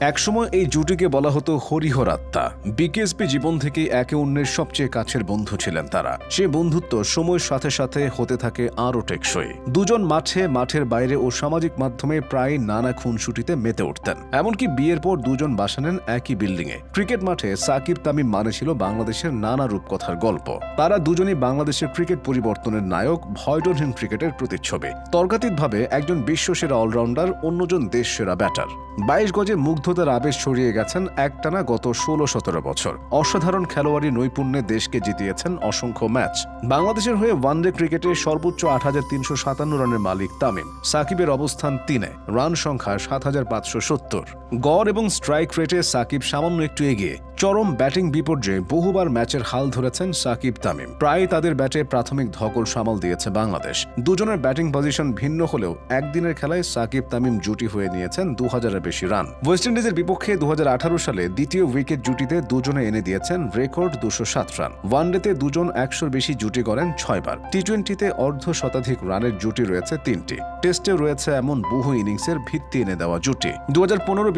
একসময় এই জুটিকে বলা হতো হরিহর আত্মা। বিকেএসপি জীবন থেকে একে অন্যের সবচেয়ে কাছের বন্ধু ছিলেন তারা। সে বন্ধুত্ব সময়ের সাথে সাথে হতে থাকে আরও টেকসই। দুজন মাঠে, মাঠের বাইরে ও সামাজিক মাধ্যমে প্রায় নানা খুনসুটিতে মেতে উঠতেন। এমনকি বিয়ের পর দুজন বাসা নেন একই বিল্ডিংয়ে। ক্রিকেট মাঠে সাকিব তামিম মানে ছিল বাংলাদেশের নানা রূপকথার গল্প। তারা দুজনই বাংলাদেশের ক্রিকেট পরিবর্তনের নায়ক ভয়ডনহীন ক্রিকেটের প্রতিচ্ছবি। তর্কাতীতভাবে একজন বিশ্বসেরা অলরাউন্ডার, অন্যজন দেশ সেরা ব্যাটার। বাইশ গজে মুগ্ধতার আবেশ ছড়িয়ে গেছেন একটানা গত ষোলো সতেরো বছর। অসাধারণ খেলোয়াড়ি নৈপুণ্যে দেশকে জিতিয়েছেন অসংখ্য ম্যাচ। বাংলাদেশের হয়ে ওয়ানডে ক্রিকেটে সর্বোচ্চ আট হাজার তিনশো সাতান্ন রানের মালিক তামিম। সাকিবের অবস্থান তিনে, রান সংখ্যা সাত হাজার পাঁচশো সত্তর। গড় এবং স্ট্রাইক রেটে সাকিব সামান্য একটু এগিয়ে। চরম ব্যাটিং বিপর্যয়ে বহুবার ম্যাচের হাল ধরেছেন সাকিব তামিম। প্রায় তাদের ব্যাটে প্রাথমিক ধকল সামাল দিয়েছে বাংলাদেশ। দুজনের ব্যাটিং পজিশন ভিন্ন হলেও একদিনের খেলায় সাকিব তামিম জুটি হয়ে নিয়েছেন দু হাজারের বেশি রান। ওয়েস্ট ইন্ডিজের বিপক্ষে দু হাজার আঠারো সালে দ্বিতীয় উইকেট জুটিতে দুজনে এনে দিয়েছেন রেকর্ড দুশো সাত রান। ওয়ানডেতে দুজন একশোর বেশি জুটি করেন ছয়বার। টি টোয়েন্টিতে অর্ধ শতাধিক রানের জুটি রয়েছে তিনটি। টেস্টেও রয়েছে এমন বহু ইনিংসের ভিত্তি এনে দেওয়া জুটি। দু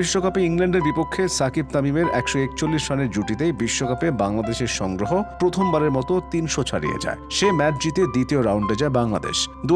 বিশ্বকাপে ইংল্যান্ডের বিপক্ষে সাকিব তামিমের একশো একচল্লিশ রানের জুটিতেই বিশ্বকাপে বাংলাদেশের সংগ্রহ প্রথমবারের মতো তিনশো ছাড়িয়ে যায়। সে ম্যাচ জিতে দ্বিতীয় রাউন্ডে যায় বাংলাদেশ। দু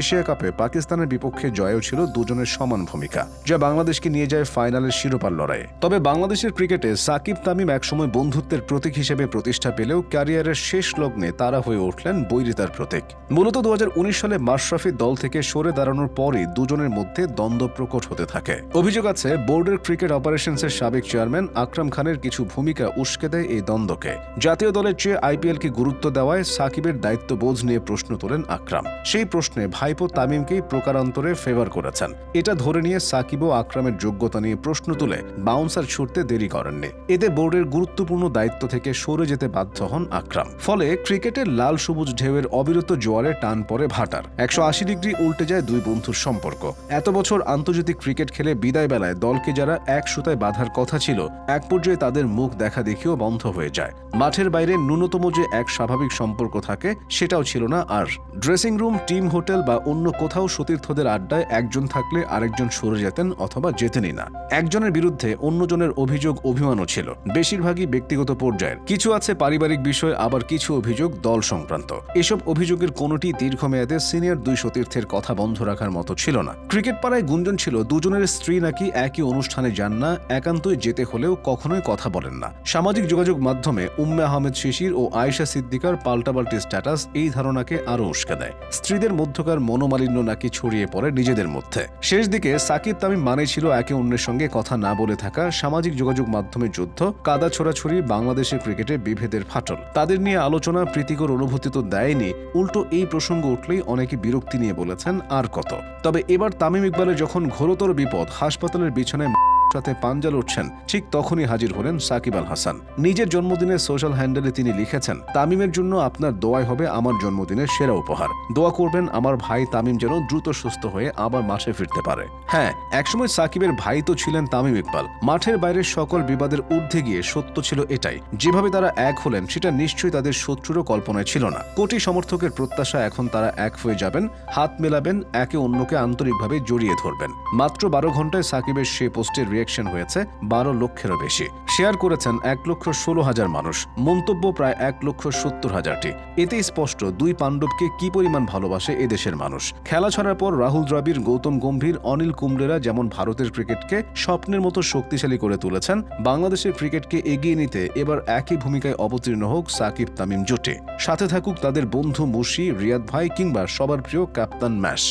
এশিয়া কাপে পাকিস্তানের বিপক্ষে জয়ও ছিল দুজনের সমান ভূমিকা, যা বাংলাদেশকে নিয়ে যায় ফাইনালের শিরোপার লড়াইয়ে। তবে বাংলাদেশের ক্রিকেটে সাকিব তামিম একসময় বন্ধুত্বের প্রতীক হিসেবে প্রতিষ্ঠা পেলেও ক্যারিয়ারের শেষ লগ্নে তারা হয়ে উঠলেন বৈরিতার প্রতীক। মূলত দু হাজার উনিশ সালে মাশরাফি দল থেকে সরে দাঁড়ানোর পরই দুজনের মধ্যে দ্বন্দ্ব প্রকট হতে থাকে। অভিযোগ আছে, বোর্ডের ক্রিকেট অপারেশনসের সাবেক চেয়ারম্যান আকরাম খানের কিছু ভূমিকা উস্কে দেয় এই দ্বন্দ্বকে। জাতীয় দলের চেয়ে আইপিএলকে গুরুত্ব দেওয়ায় সাকিবের দায়িত্ববোধ নিয়ে প্রশ্ন তোলেন আকরাম। সেই প্রশ্নে ভাইপো তামিমকেই প্রকারান্তরে ফেভার করেছেন। এটা ধরে নিয়ে সাকিব ও আকরামের যোগ্যতা নিয়ে প্রশ্ন তুলে বাউন্সার ছুটতে দেরি করেননি। এতে বোর্ডের গুরুত্বপূর্ণ দায়িত্ব থেকে সরে যেতে বাধ্য হন আকরাম। ফলে ক্রিকেটের লাল সবুজ ঢেউয়ের অবিরত জোয়ারে টান পড়ে ভাটার। একশো আশি ডিগ্রি উল্টে যায় দুই বন্ধুর সম্পর্ক। এত বছর আন্তর্জাতিক ক্রিকেট খেলে বিদায় বেলায় দলকে যারা এক সুতায় বাঁধার কথা ছিল, এক পর্যায়ে তাদের মুখ দেখা দেখিও বন্ধ হয়ে যায়। মাঠের বাইরে ন্যূনতম যে এক স্বাভাবিক সম্পর্ক থাকে, সেটাও ছিল না। আর ড্রেসিং রুম টিম হোটেল বা অন্য কোথাও সতীর্থদের আড্ডায় একজন থাকলে আরেকজন সরে যেতেন অথবা যেতেনই না। একজনের বিরুদ্ধে অন্যজনের অভিযোগ, অভিমানও ছিল। বেশিরভাগই ব্যক্তিগত পর্যায়ের। কিছু আছে পারিবারিক বিষয়, আবার কিছু অভিযোগ দল সংক্রান্ত। এসব অভিযোগের কোনোটি দীর্ঘমেয়াদে সিনিয়র দুই সতীর্থের কথা বন্ধ রাখার মতো ছিল না। ক্রিকেট পাড়ায় গুঞ্জন ছিল, দুজনের স্ত্রী নাকি একই অনুষ্ঠানে যান না, একান্তই যেতে হলেও কখনোই কথা বলেন না। সামাজিক যোগাযোগ মাধ্যমে উম্মে আহমেদ শিশির ও আয়েশা সিদ্দিকার পাল্টাপাল্টি স্ট্যাটাস এই ধারণাকে আরও উস্কে দেয়। স্ত্রীদের মধ্যকার মনোমালিন্য নাকি ছড়িয়ে পড়ে নিজেদের মধ্যে। শেষ দিকে সাকিব তামিম মানে ছিল একে অন্যের সঙ্গে কথা না বলে থাকা সামাজিক যোগাযোগ মাধ্যমের যুদ্ধ, কাদা ছোড়াছড়ি, বাংলাদেশের ক্রিকেটে বিভেদের ফাটল। তাদের নিয়ে আলোচনা, প্রীতিকর অনুভূতি তো দেয়নি। উল্টো এই প্রসঙ্গ উঠলেই অনেকে বিরক্তি নিয়ে বলেছেন আর কত? তবে এবার তামিম ইকবালের যখন ঘোরতর বিপদ হাসপাতালের বিছানায় সাথে পাঞ্জা লড়ছেন ঠিক তখনই হাজির হলেন সাকিব আল হাসান। নিজের জন্মদিনের সোশ্যাল হ্যান্ডেলে তিনি লিখেছেন, তামিমের জন্য আপনার দোয়াই হবে আমার জন্মদিনের সেরা উপহার। দোয়া করবেন আমার ভাই তামিম যেন দ্রুত সুস্থ হয়ে আবার মাঠে ফিরতে পারে। হ্যাঁ একসময় সাকিবের ভাই তো ছিলেন তামিম ইকবাল। মাঠের বাইরের সকল বিবাদের ঊর্ধ্বে গিয়ে সত্য ছিল এটাই। যেভাবে তারা এক হলেন, সেটা নিশ্চয়ই তাদের শত্রুরও কল্পনায় ছিল না। কোটি সমর্থকের প্রত্যাশা এখন তারা এক হয়ে যাবেন, হাত মেলাবেন, একে অন্যকে আন্তরিকভাবে জড়িয়ে ধরবেন। মাত্র বারো ঘন্টায় সাকিবের সে পোস্টের রিয়েকশন হয়েছে বারো লক্ষেরও বেশি। শেয়ার করেছেন এক লক্ষ ষোলো হাজার মানুষ। মন্তব্য প্রায় এক লক্ষ সত্তর হাজারটি। এতে স্পষ্ট দুই পাণ্ডবকে কি পরিমাণ ভালোবাসে এদেশের মানুষ। খেলা ছাড়ার পর রাহুল দ্রাবিড়, গৌতম গম্ভীর, অনিল কুম্বলেরা যেমন ভারতের ক্রিকেটকে স্বপ্নের মতো শক্তিশালী করে তুলেছেন, বাংলাদেশের ক্রিকেটকে এগিয়ে নিতে এবার একই ভূমিকায় অবতীর্ণ হোক সাকিব তামিম জোটে। সাথে থাকুক তাদের বন্ধু মুশি, রিয়াদ ভাই কিংবা সবার প্রিয় ক্যাপ্তান ম্যাশ।